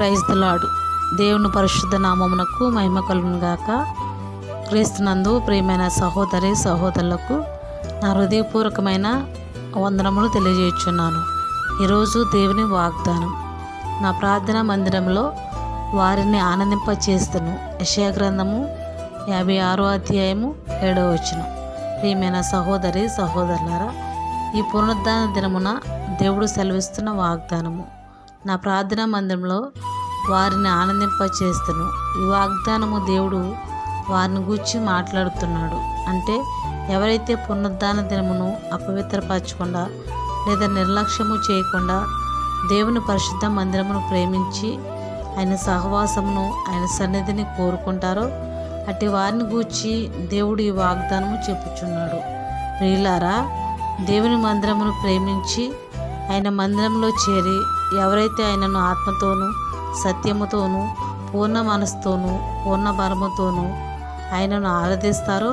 Praise దేవుని పరిశుద్ధ నామమునకు మహిమ కలుగునుగాక క్రీస్తునందు ప్రియమైన సహోదరి సహోదరులకు నా హృదయపూర్వకమైన వందనములు తెలియజేయుచున్నాను. ఈరోజు దేవుని వాగ్దానం. నా ప్రార్థన మందిరంలో వారిని ఆనందింపచేస్తును. యెషయా గ్రంథము యాభై ఆరో అధ్యాయము ఏడవ వచనం. ప్రియమైన సహోదరి సహోదరులారా ఈ పునరుద్ధాన దినమున దేవుడు సెలవిస్తున్న వాగ్దానము. నా ప్రార్థనా మందిరంలో వారిని ఆనందింపచేస్తును. ఈ వాగ్దానము దేవుడు వారిని గూర్చి మాట్లాడుతున్నాడు. అంటే ఎవరైతే పునరుద్ధాన దినమును అపవిత్రపరచకుండా లేదా నిర్లక్ష్యము చేయకుండా దేవుని పరిశుద్ధ మందిరమును ప్రేమించి ఆయన సహవాసమును ఆయన సన్నిధిని కోరుకుంటారో అట్టి వారిని గూర్చి దేవుడు ఈ వాగ్దానము చెప్పుచున్నాడు. ప్రియులారా దేవుని మందిరమును ప్రేమించి ఆయన మందిరంలో చేరి ఎవరైతే ఆయనను ఆత్మతోనూ సత్యముతోనూ పూర్ణ మనసుతోనూ పూర్ణ బలముతోనూ ఆయనను ఆరాధిస్తారో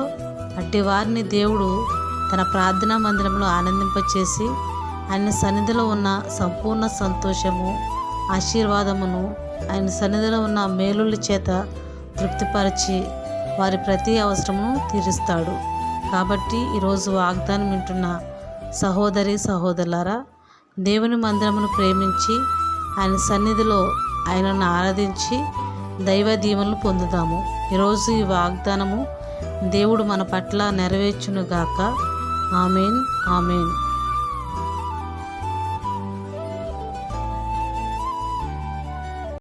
అట్టి వారిని దేవుడు తన ప్రార్థనా మందిరంలో ఆనందింపచేసి ఆయన సన్నిధిలో ఉన్న సంపూర్ణ సంతోషము ఆశీర్వాదమును ఆయన సన్నిధిలో ఉన్న మేలుల చేత తృప్తిపరిచి వారి ప్రతి అవసరమును తీరుస్తాడు. కాబట్టి ఈరోజు వాగ్దానం వింటున్న సహోదరి సహోదరులారా దేవుని మందిరమును ప్రేమించి ఆయన సన్నిధిలో ఆయనను ఆరాధించి దైవ దీవెనలు పొందుదాము. ఈరోజు ఈ వాగ్దానము దేవుడు మన పట్ల నెరవేర్చునుగాక. Amen amen.